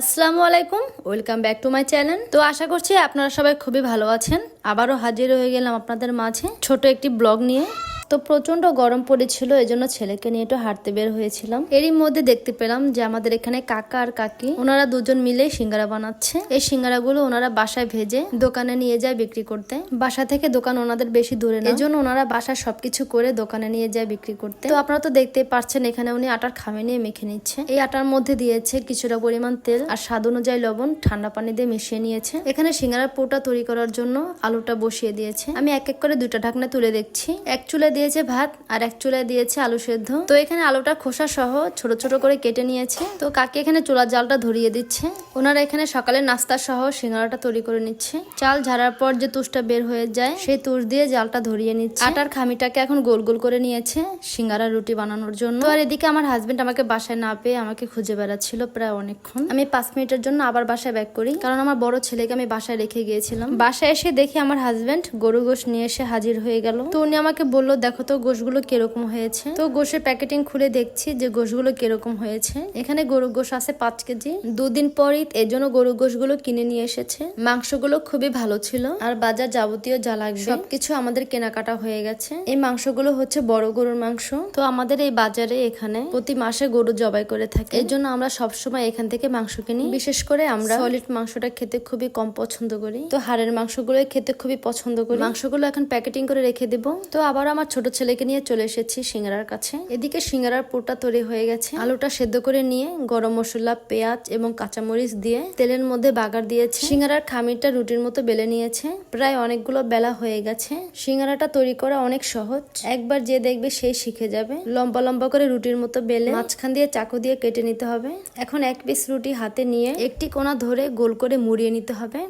আসসালামু আলাইকুম, welcome back to my channel. তো আশা করছি আপনারা সবাই খুবই ভালো আছেন। আবারও হাজির হয়ে গেলাম আপনাদের মাঝে ছোট একটি ব্লগ নিয়ে। তো প্রচণ্ড গরম পড়েছিল, এজন্য ছেলেকে নিয়ে একটু হাঁটতে বের হয়েছিলাম। এরই মধ্যে দেখতে পেলাম যে আমাদের এখানে কাকা আর কাকি, ওনারা দুজন মিলে সিঙ্গারা বানাচ্ছে। এই সিঙ্গারাগুলো ওনারা বাসায় ভেজে দোকানে নিয়ে যায় বিক্রি করতে। বাসা থেকে দোকান ওনাদের বেশি দূরে না। এজন্য ওনারা বাসায় সবকিছু করে দোকানে নিয়ে যায় বিক্রি করতে। তো আপনারা তো দেখতেই পাচ্ছেন এখানে উনি আটার খামে নিয়ে মেখে নিচ্ছে। এই আটার মধ্যে দিয়েছে কিছুটা পরিমাণ তেল আর স্বাদ অনুযায়ী লবণ, ঠান্ডা পানি দিয়ে মিশিয়ে নিয়েছে। এখানে সিঙ্গারার পোটা তৈরি করার জন্য আলুটা বসিয়ে দিয়েছে। আমি এক এক করে দুইটা ঢাকনা তুলে দেখছি। এক চুলে দিয়েছে ভাত আর এক চুলায় দিয়েছে আলু সেদ্ধ। তো এখানে আলুটা খোসা সহ ছোট ছোট করে কেটে নিয়েছে। তো কাকি এখানে চুলার জালটা ধরিয়ে দিচ্ছে। ওনারা এখানে সকালে নাস্তা সহ সিঙ্গারাটা তৈরি করে নিচ্ছে। চাল ঝাড়ার পর যে তুষটা বের হয়ে যায়, সেই তুষ দিয়ে জালটা ধরিয়ে নিচ্ছে। আটার খামিটাকে এখন গোল গোল করে নিয়েছে সিঙ্গারা রুটি বানানোর জন্য। আর এদিকে আমার হাজবেন্ড আমাকে বাসায় না পেয়ে আমাকে খুঁজে বেড়াচ্ছিল প্রায় অনেকক্ষণ। আমি পাঁচ মিনিটের জন্য আবার বাসায় ব্যাক করি। কারণ আমার বড় ছেলেকে আমি বাসায় রেখে গিয়েছিলাম। বাসায় এসে দেখি আমার হাজবেন্ড গরু গোশ নিয়ে এসে হাজির হয়ে গেল। তো উনি আমাকে বলল দেখো তো গোশগুলো কীরকম হয়েছে। তো গোশের প্যাকেটিং খুলে দেখছি যে গোশগুলো কীরকম হয়েছে। এখানে গরু গোশ আছে পাঁচ কেজি। দুদিন পরই এর জন্য গরু গোশগুলো কিনে নিয়ে এসেছে। মাংসগুলো খুবই ভালো ছিল। আর বাজার যাবতীয় যা লাগবে, সবকিছু আমাদের কেনাকাটা হয়ে গেছে। এই মাংসগুলো হচ্ছে বড় গরুর মাংস। তো আমাদের এই বাজারে এখানে প্রতি মাসে গরু জবাই করে থাকে। এর জন্য আমরা সবসময় এখান থেকে মাংস কিনি। বিশেষ করে আমরা সলিড মাংসটা খেতে খুবই কম পছন্দ করি। তো হাড়ের মাংসগুলো খেতে খুবই পছন্দ করি। মাংসগুলো এখন প্যাকেটিং করে রেখে দিব। তো আবার আমার ছোট ছেলেকে নিয়ে চলে এসেছি সিঙ্গারার কাছে। এদিকে সিঙ্গারার পুরটা তৈরি হয়ে গেছে। আলুটা সেদ্ধ করে নিয়ে গরম মশলা, পেঁয়াজ এবং কাঁচামরিচ দিয়ে তেলের মধ্যে বাগার দিয়েছে। সিঙ্গারার খামিরটা রুটির মতো বেলে নিয়েছে। প্রায় অনেকগুলো বেলা হয়ে গেছে। সিঙ্গারাটা তৈরি করা অনেক সহজ। একবার যে দেখবে সেই শিখে যাবে। লম্বা লম্বা করে রুটির মতো বেলে মাঝখান দিয়ে চাকু দিয়ে কেটে নিতে হবে। এখন এক পিস রুটি হাতে নিয়ে একটি কোনা ধরে গোল করে মুড়িয়ে নিতে হবে।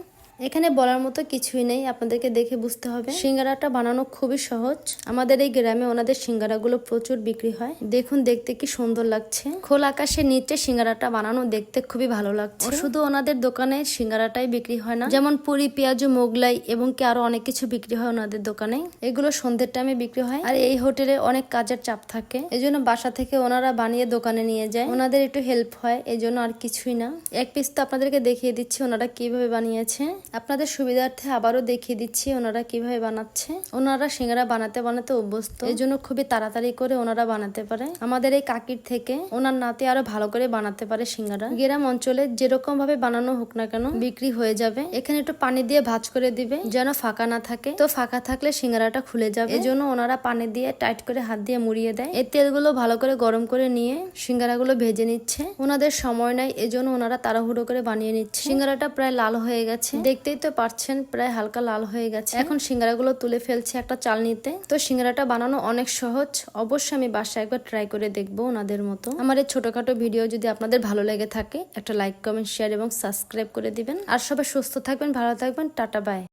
এখানে বলার মতো কিছুই নেই আপনাদেরকে দেখে বুঝতে হবে। সিঙ্গারাটা বানানো খুবই সহজ। আমাদের এই গ্রামে ওনাদের সিঙ্গারাগুলো প্রচুর বিক্রি হয়। দেখুন দেখতে কি সুন্দর লাগছে। খোলা আকাশের নিচে সিঙ্গারাটা বানানো দেখতে খুবই ভালো লাগছে। শুধু ওনাদের দোকানে সিঙ্গারাটাই বিক্রি হয় না। যেমন পুরি পেঁয়াজু মোগলাই এবং কি আরও অনেক কিছু বিক্রি হয় ওনাদের দোকানে। এগুলো সন্ধ্যের টাইমে বিক্রি হয়। আর এই হোটেলে অনেক কাজের চাপ থাকে। এই জন্য বাসা থেকে ওনারা বানিয়ে দোকানে নিয়ে যায়। ওনাদের একটু হেল্প হয় এই জন্য আর কিছুই না। এক পিস তো আপনাদেরকে দেখিয়ে দিচ্ছি ওনারা কীভাবে বানিয়েছে। আপনাদের সুবিধার্থে আবারও দেখিয়ে দিচ্ছি ওনারা কীভাবে বানাচ্ছে। ওনারা সিঙ্গারা বানাতে বানাতে অভ্যস্ত। এই জন্য খুবই তাড়াতাড়ি করে ওনারা বানাতে পারে। আমাদের এই কাকির থেকে ওনার নাতে আরও ভালো করে বানাতে পারে সিঙ্গারা। গ্রাম অঞ্চলে যেরকম ভাবে বানানো হোক না কেন বিক্রি হয়ে যাবে। এখানে একটু পানি দিয়ে ভাজ করে দিবে যেন ফাঁকা না থাকে। তো ফাঁকা থাকলে সিঙ্গারাটা খুলে যাবে। এই জন্য ওনারা পানি দিয়ে টাইট করে হাত দিয়ে মুড়িয়ে দেয়। এই তেলগুলো ভালো করে গরম করে নিয়ে সিঙ্গারাগুলো ভেজে নিচ্ছে। ওনাদের সময় নাই এজন্য ওনারা তাড়াহুড়ো করে বানিয়ে নিচ্ছে। সিঙ্গারাটা প্রায় লাল হয়ে গেছে। দেখতেই তো পারছেন, প্রায় হালকা লাল হয়ে গেছে। এখন সিঙ্গারাগুলো তুলে ফেলছে একটা চাল নিতে তো সিঙ্গারাটা বানানো অনেক সহজ। অবশ্যই আমি বাসায় একবার ট্রাই করে দেখব ওনাদের মতো। আমার এই ছোটখাটো ভিডিও যদি আপনাদের ভালো লেগে থাকে, একটা লাইক কমেন্ট শেয়ার এবং সাবস্ক্রাইব করে দিবেন। আর সবাই সুস্থ থাকবেন, ভালো থাকবেন, টাটা বাই